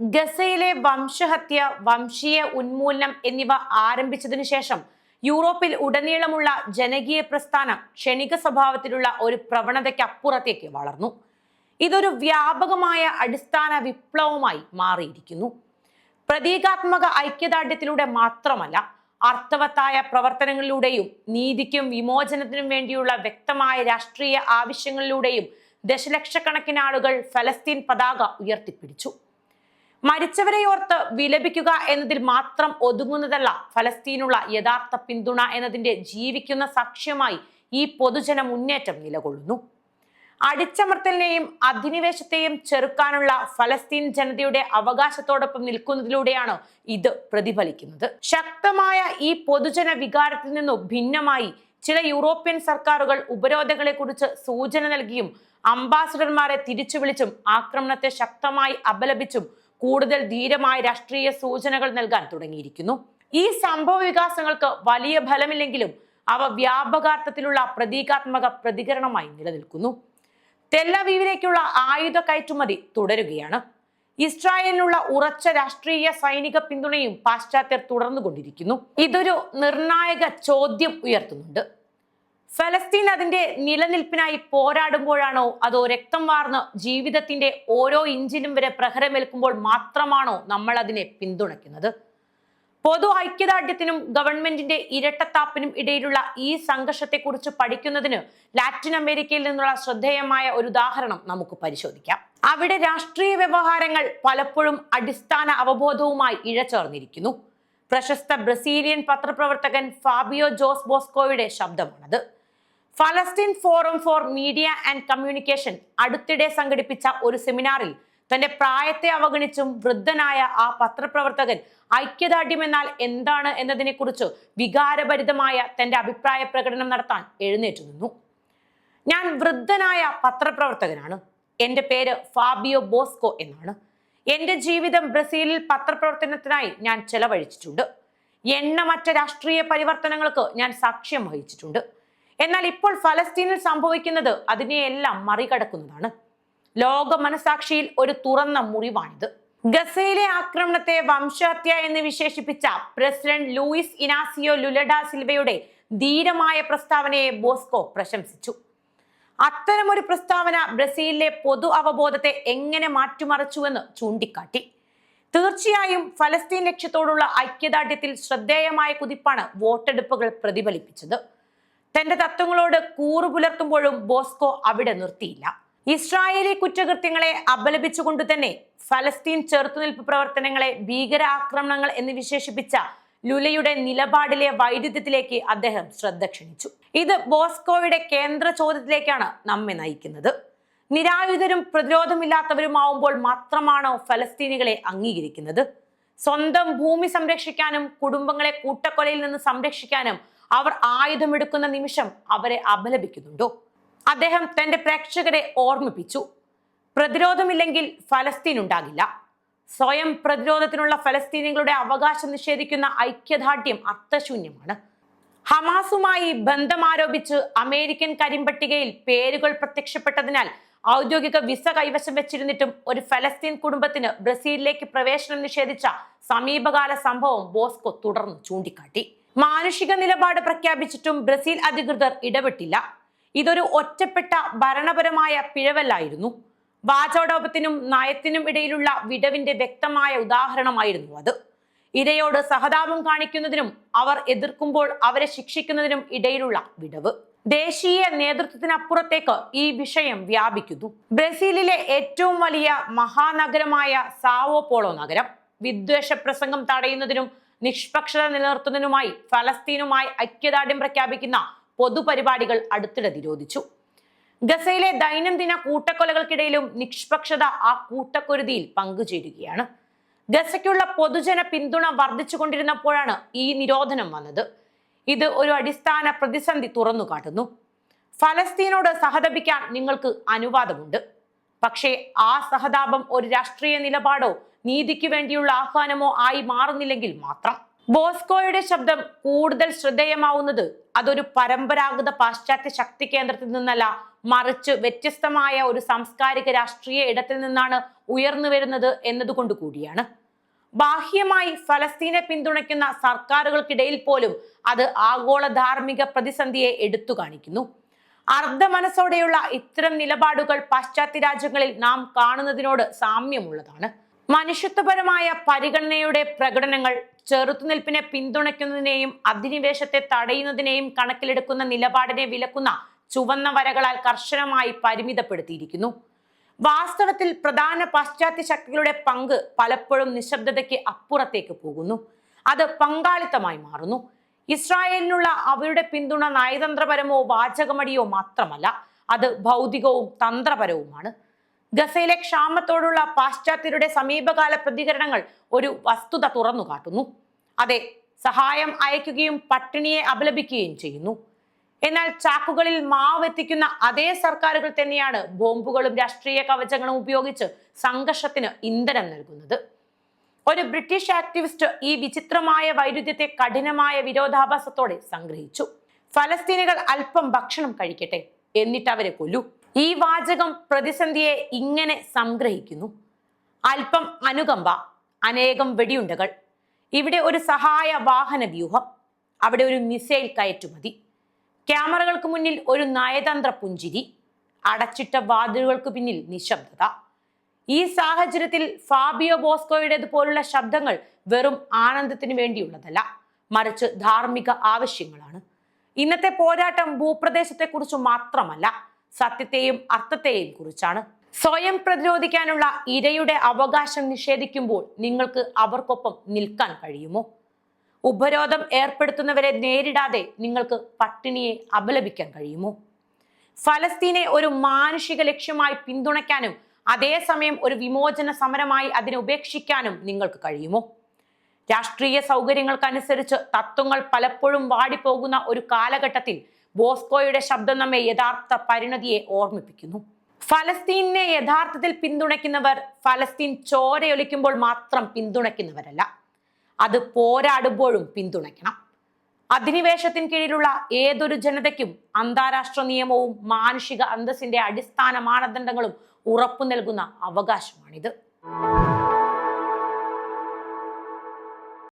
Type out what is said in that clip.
ഗസയിലെ വംശഹത്യ വംശീയ ഉന്മൂലനം എന്നിവ ആരംഭിച്ചതിനു ശേഷം യൂറോപ്പിൽ ഉടനീളമുള്ള ജനകീയ പ്രസ്ഥാനം ക്ഷണിക സ്വഭാവത്തിലുള്ള ഒരു പ്രവണതയ്ക്ക് അപ്പുറത്തേക്ക് വളർന്നു. ഇതൊരു വ്യാപകമായ അടിസ്ഥാന വിപ്ലവമായി മാറിയിരിക്കുന്നു. പ്രതീകാത്മക ഐക്യദാർഢ്യത്തിലൂടെ മാത്രമല്ല അർത്ഥവത്തായ പ്രവർത്തനങ്ങളിലൂടെയും നീതിക്കും വിമോചനത്തിനും വേണ്ടിയുള്ള വ്യക്തമായ രാഷ്ട്രീയ ആവശ്യങ്ങളിലൂടെയും ദശലക്ഷക്കണക്കിന് ആളുകൾ ഫലസ്തീൻ പതാക ഉയർത്തിപ്പിടിച്ചു. മരിച്ചവരെ ഓർത്ത് വിലപിക്കുക എന്നതിൽ മാത്രം ഒതുങ്ങുന്നതല്ല ഫലസ്തീനുള്ള യഥാർത്ഥ പിന്തുണ എന്നതിന്റെ ജീവിക്കുന്ന സാക്ഷ്യമായി ഈ പൊതുജന മുന്നേറ്റം നിലകൊള്ളുന്നു. അടിച്ചമർത്തലിനെയും അധിനിവേശത്തെയും ചെറുക്കാനുള്ള ഫലസ്തീൻ ജനതയുടെ അവകാശത്തോടൊപ്പം നിൽക്കുന്നതിലൂടെയാണ് ഇത് പ്രതിഫലിക്കുന്നത്. ശക്തമായ ഈ പൊതുജന വികാരത്തിൽ നിന്നും ഭിന്നമായി ചില യൂറോപ്യൻ സർക്കാരുകൾ ഉപരോധങ്ങളെ കുറിച്ച് സൂചന നൽകിയും അംബാസഡർമാരെ തിരിച്ചു വിളിച്ചും ആക്രമണത്തെ ശക്തമായി അപലപിച്ചും കൂടുതൽ ധീരമായ രാഷ്ട്രീയ സൂചനകൾ നൽകാൻ തുടങ്ങിയിരിക്കുന്നു. ഈ സംഭവ വികാസങ്ങൾക്ക് വലിയ ഫലമില്ലെങ്കിലും അവ വ്യാപകാർത്ഥത്തിലുള്ള പ്രതീകാത്മക പ്രതികരണമായി നിലനിൽക്കുന്നു. തെല്ലവീവിലേക്കുള്ള ആയുധ കയറ്റുമതി തുടരുകയാണ്. ഇസ്രായേലിനുള്ള ഉറച്ച രാഷ്ട്രീയ സൈനിക പിന്തുണയും പാശ്ചാത്യർ തുടർന്നുകൊണ്ടിരിക്കുന്നു. ഇതൊരു നിർണായക ചോദ്യം ഉയർത്തുന്നുണ്ട്. ഫലസ്തീൻ അതിന്റെ നിലനിൽപ്പിനായി പോരാടുമ്പോഴാണോ അതോ രക്തം വാർന്ന് ജീവിതത്തിന്റെ ഓരോ ഇഞ്ചിനും വരെ പ്രഹരമേൽക്കുമ്പോൾ മാത്രമാണോ നമ്മൾ അതിനെ പിന്തുണയ്ക്കുന്നത്? പൊതു ഐക്യദാർഢ്യത്തിനും ഗവൺമെന്റിന്റെ ഇരട്ടത്താപ്പിനും ഇടയിലുള്ള ഈ സംഘർഷത്തെക്കുറിച്ച് പഠിക്കുന്നതിന് ലാറ്റിൻ അമേരിക്കയിൽ നിന്നുള്ള ശ്രദ്ധേയമായ ഒരു ഉദാഹരണം നമുക്ക് പരിശോധിക്കാം. അവിടെ രാഷ്ട്രീയ വ്യവഹാരങ്ങൾ പലപ്പോഴും അടിസ്ഥാന അവബോധവുമായി ഇഴചേർന്നിരിക്കുന്നു. പ്രശസ്ത ബ്രസീലിയൻ പത്രപ്രവർത്തകൻ ഫാബിയോ ജോസ് ബോസ്കോയുടെ ശബ്ദമാണത്. ഫലസ്തീൻ forum for media and communication അടുത്തിടെ സംഘടിപ്പിച്ച ഒരു സെമിനാറിൽ തന്റെ പ്രായത്തെ അവഗണിച്ചും വൃദ്ധനായ ആ പത്രപ്രവർത്തകൻ ഐക്യദാർഢ്യം എന്നാൽ എന്താണ് എന്നതിനെക്കുറിച്ച് വികാരഭരിതമായ തന്റെ അഭിപ്രായ പ്രകടനം നടത്താൻ എഴുന്നേറ്റു നിന്നു. ഞാൻ വൃദ്ധനായ പത്രപ്രവർത്തകനാണ്. എന്റെ പേര് ഫാബിയോ ബോസ്കോ എന്നാണ്. എന്റെ ജീവിതം ബ്രസീലിൽ പത്രപ്രവർത്തനത്തിനായി ഞാൻ ചെലവഴിച്ചിട്ടുണ്ട്. എണ്ണമറ്റ രാഷ്ട്രീയ പരിവർത്തനങ്ങൾക്ക് ഞാൻ സാക്ഷ്യം വഹിച്ചിട്ടുണ്ട്. എന്നാൽ ഇപ്പോൾ ഫലസ്തീനിൽ സംഭവിക്കുന്നത് അതിനെയെല്ലാം മറികടക്കുന്നതാണ്. ലോക മനസാക്ഷിയിൽ ഒരു തുറന്ന മുറിവാണിത്. ഗസയിലെ ആക്രമണത്തെ വംശഹത്യ എന്ന് വിശേഷിപ്പിച്ച president Luiz Inacio Lula da സിൽവയുടെ ധീരമായ പ്രസ്താവനയെ ബോസ്കോ പ്രശംസിച്ചു. അത്തരമൊരു പ്രസ്താവന ബ്രസീലിലെ പൊതു അവബോധത്തെ എങ്ങനെ മാറ്റിമറിച്ചുവെന്ന് ചൂണ്ടിക്കാട്ടി. തീർച്ചയായും ഫലസ്തീൻ ലക്ഷ്യത്തോടുള്ള ഐക്യദാർഢ്യത്തിൽ ശ്രദ്ധേയമായ കുതിപ്പാണ് വോട്ടെടുപ്പുകൾ പ്രതിഫലിപ്പിച്ചത്. തന്റെ തത്വങ്ങളോട് കൂറു പുലർത്തുമ്പോഴും ബോസ്കോ അവിടെ നിർത്തിയില്ല. ഇസ്രായേലി കുറ്റകൃത്യങ്ങളെ അപലപിച്ചുകൊണ്ട് തന്നെ ഫലസ്തീൻ ചെറുത്തുനിൽപ്പ് പ്രവർത്തനങ്ങളെ ഭീകരാക്രമണങ്ങൾ എന്ന് വിശേഷിപ്പിച്ച ലുലയുടെ നിലപാടിലെ വൈരുദ്ധ്യത്തിലേക്ക് അദ്ദേഹം ശ്രദ്ധ ക്ഷണിച്ചു. ഇത് ബോസ്കോയുടെ കേന്ദ്ര ചോദ്യത്തിലേക്കാണ് നമ്മെ നയിക്കുന്നത്. നിരായുധരും പ്രതിരോധമില്ലാത്തവരുമാവുമ്പോൾ മാത്രമാണോ ഫലസ്തീനികളെ അംഗീകരിക്കുന്നത്? സ്വന്തം ഭൂമി സംരക്ഷിക്കാനും കുടുംബങ്ങളെ കൂട്ടക്കൊലയിൽ നിന്ന് സംരക്ഷിക്കാനും അവർ ആയുധമെടുക്കുന്ന നിമിഷം അവരെ അപലപിക്കുന്നുണ്ടോ? അദ്ദേഹം തന്റെ പ്രേക്ഷകരെ ഓർമ്മിപ്പിച്ചു. പ്രതിരോധമില്ലെങ്കിൽ ഫലസ്തീൻ ഉണ്ടാകില്ല. സ്വയം പ്രതിരോധത്തിനുള്ള ഫലസ്തീനികളുടെ അവകാശം നിഷേധിക്കുന്ന ഐക്യദാർഢ്യം അർത്ഥശൂന്യമാണ്. ഹമാസുമായി ബന്ധം ആരോപിച്ച് അമേരിക്കൻ കരിമ്പട്ടികയിൽ പേരുകൾ പ്രത്യക്ഷപ്പെട്ടതിനാൽ ഔദ്യോഗിക വിസ കൈവശം വെച്ചിരുന്നിട്ടും ഒരു ഫലസ്തീൻ കുടുംബത്തിന് ബ്രസീലിലേക്ക് പ്രവേശനം നിഷേധിച്ച സമീപകാല സംഭവം ബോസ്കോ തുടർന്ന് ചൂണ്ടിക്കാട്ടി. മാനുഷിക നിലപാട് പ്രഖ്യാപിച്ചിട്ടും ബ്രസീൽ അധികൃതർ ഇടപെട്ടില്ല. ഇതൊരു ഒറ്റപ്പെട്ട ഭരണപരമായ പിഴവല്ലായിരുന്നു. വാചോടോപത്തിനും നയത്തിനും ഇടയിലുള്ള വിടവിന്റെ വ്യക്തമായ ഉദാഹരണമായിരുന്നു അത്. ഇരയോട് സഹതാപം കാണിക്കുന്നതിനും അവർ എതിർക്കുമ്പോൾ അവരെ ശിക്ഷിക്കുന്നതിനും ഇടയിലുള്ള വിടവ്. ദേശീയ നേതൃത്വത്തിനപ്പുറത്തേക്ക് ഈ വിഷയം വ്യാപിക്കുന്നു. ബ്രസീലിലെ ഏറ്റവും വലിയ മഹാനഗരമായ സാവോ പോളോ നഗരം വിദ്വേഷ പ്രസംഗം തടയുന്നതിനും നിഷ്പക്ഷത നിലനിർത്തുന്നതിനുമായി ഫലസ്തീനുമായി ഐക്യദാർഢ്യം പ്രഖ്യാപിക്കുന്ന പൊതുപരിപാടികൾ അടുത്തിടെ നിരോധിച്ചു. ഗസയിലെ ദൈനംദിന കൂട്ടക്കൊലകൾക്കിടയിലും നിഷ്പക്ഷത ആ കൂട്ടക്കൊരുതിയിൽ പങ്കുചേരുകയാണ്. ഗസയ്ക്കുള്ള പൊതുജന പിന്തുണ വർദ്ധിച്ചുകൊണ്ടിരുന്നപ്പോഴാണ് ഈ നിരോധനം വന്നത്. ഇത് ഒരു അടിസ്ഥാന പ്രതിസന്ധി തുറന്നു കാട്ടുന്നു. ഫലസ്തീനോട് സഹതപിക്കാൻ നിങ്ങൾക്ക് അനുവാദമുണ്ട്. പക്ഷേ ആ സഹതാപം ഒരു രാഷ്ട്രീയ നിലപാടോ നീതിക്ക് വേണ്ടിയുള്ള ആഹ്വാനമോ ആയി മാറുന്നില്ലെങ്കിൽ മാത്രം. ബോസ്കോയുടെ ശബ്ദം കൂടുതൽ ശ്രദ്ധേയമാവുന്നത് അതൊരു പരമ്പരാഗത പാശ്ചാത്യ ശക്തി കേന്ദ്രത്തിൽ നിന്നല്ല മറിച്ച് വ്യത്യസ്തമായ ഒരു സാംസ്കാരിക രാഷ്ട്രീയ ഇടത്തിൽ നിന്നാണ് ഉയർന്നു വരുന്നത് എന്നതുകൊണ്ട് കൂടിയാണ്. ബാഹ്യമായി ഫലസ്തീനെ പിന്തുണയ്ക്കുന്ന സർക്കാരുകൾക്കിടയിൽ പോലും അത് ആഗോള ധാർമ്മിക പ്രതിസന്ധിയെ എടുത്തു കാണിക്കുന്നു. അർദ്ധ മനസ്സോടെയുള്ള ഇത്തരം നിലപാടുകൾ പാശ്ചാത്യ രാജ്യങ്ങളിൽ നാം കാണുന്നതിനോട് സാമ്യമുള്ളതാണ്. മനുഷ്യത്വപരമായ പരിഗണനയുടെ പ്രകടനങ്ങൾ ചെറുത്തുനിൽപ്പിനെ പിന്തുണയ്ക്കുന്നതിനെയും അധിനിവേശത്തെ തടയുന്നതിനെയും കണക്കിലെടുക്കുന്ന നിലപാടിനെ വിലക്കുന്ന ചുവന്ന വരകളാൽ കർശനമായി പരിമിതപ്പെടുത്തിയിരിക്കുന്നു. വാസ്തവത്തിൽ പ്രധാന പാശ്ചാത്യ ശക്തികളുടെ പങ്ക് പലപ്പോഴും നിശബ്ദതയ്ക്ക് അപ്പുറത്തേക്ക് പോകുന്നു. അത് പങ്കാളിത്തമായി മാറുന്നു. ഇസ്രായേലിനുള്ള അവരുടെ പിന്തുണ നയതന്ത്രപരമോ വാചകമടിയോ മാത്രമല്ല അത് ഭൗതികവും തന്ത്രപരവുമാണ്. ഗസയിലെ ക്ഷാമത്തോടുള്ള പാശ്ചാത്യരുടെ സമീപകാല പ്രതികരണങ്ങൾ ഒരു വസ്തുത തുറന്നു കാട്ടുന്നു. അതെ സഹായം അയക്കുകയും പട്ടിണിയെ അപലപിക്കുകയും ചെയ്യുന്നു. എന്നാൽ ചാക്കുകളിൽ മാവ് എത്തിക്കുന്ന അതേ സർക്കാരുകൾ തന്നെയാണ് ബോംബുകളും രാഷ്ട്രീയ കവചങ്ങളും ഉപയോഗിച്ച് സംഘർഷത്തിന് ഇന്ധനം നൽകുന്നത്. ഒരു ബ്രിട്ടീഷ് ആക്ടിവിസ്റ്റ് ഈ വിചിത്രമായ വൈരുദ്ധ്യത്തെ കഠിനമായ വിരോധാഭാസത്തോടെ സംഗ്രഹിച്ചു. ഫലസ്തീനികൾ അല്പം ഭക്ഷണം കഴിക്കട്ടെ എന്നിട്ട് അവരെ കൊല്ലൂ. ഈ വാചകം പ്രതിസന്ധിയെ ഇങ്ങനെ സംഗ്രഹിക്കുന്നു. അല്പം അനുകമ്പ അനേകം വെടിയുണ്ടകൾ ഇവിടെ ഒരു സഹായ വാഹന വ്യൂഹം അവിടെ ഒരു മിസൈൽ കയറ്റുമതി ക്യാമറകൾക്ക് മുന്നിൽ ഒരു നയതന്ത്ര പുഞ്ചിരി അടച്ചിട്ട വാതിലുകൾക്ക് പിന്നിൽ നിശബ്ദത. ഈ സാഹചര്യത്തിൽ ഫാബിയോ ബോസ്കോയുടേത് പോലുള്ള ശബ്ദങ്ങൾ വെറും ആനന്ദത്തിന് വേണ്ടിയുള്ളതല്ല മറിച്ച് ധാർമ്മിക ആവശ്യങ്ങളാണ്. ഇന്നത്തെ പോരാട്ടം ഭൂപ്രദേശത്തെക്കുറിച്ച് മാത്രമല്ല സത്യത്തെയും അർത്ഥത്തെയും കുറിച്ചാണ്. സ്വയം പ്രതിരോധിക്കാനുള്ള ഇരയുടെ അവകാശം നിഷേധിക്കുമ്പോൾ നിങ്ങൾക്ക് അവർക്കൊപ്പം നിൽക്കാൻ കഴിയുമോ? ഉപരോധം ഏർപ്പെടുത്തുന്നവരെ നേരിടാതെ നിങ്ങൾക്ക് പട്ടിണിയെ അപലപിക്കാൻ കഴിയുമോ? ഫലസ്തീനെ ഒരു മാനുഷിക ലക്ഷ്യമായി പിന്തുണയ്ക്കാനും അതേസമയം ഒരു വിമോചന സമരമായി അതിനെ ഉപേക്ഷിക്കാനും നിങ്ങൾക്ക് കഴിയുമോ? രാഷ്ട്രീയ സൗകര്യങ്ങൾക്കനുസരിച്ച് തത്വങ്ങൾ പലപ്പോഴും വാടിപ്പോകുന്ന ഒരു കാലഘട്ടത്തിൽ ബോസ്കോയുടെ ശബ്ദം നമ്മെ യഥാർത്ഥ പരിണതിയെ ഓർമ്മിപ്പിക്കുന്നു. ഫലസ്തീനെ യഥാർത്ഥത്തിൽ പിന്തുണയ്ക്കുന്നവർ ഫലസ്തീൻ ചോരയൊലിക്കുമ്പോൾ മാത്രം പിന്തുണയ്ക്കുന്നവരല്ല. അത് പോരാടുമ്പോഴും പിന്തുണയ്ക്കണം. അധിനിവേശത്തിന് കീഴിലുള്ള ഏതൊരു ജനതയ്ക്കും അന്താരാഷ്ട്ര നിയമവും മാനുഷിക അന്തസ്സിന്റെ അടിസ്ഥാന മാനദണ്ഡങ്ങളും ഉറപ്പു നൽകുന്ന അവകാശമാണിത്.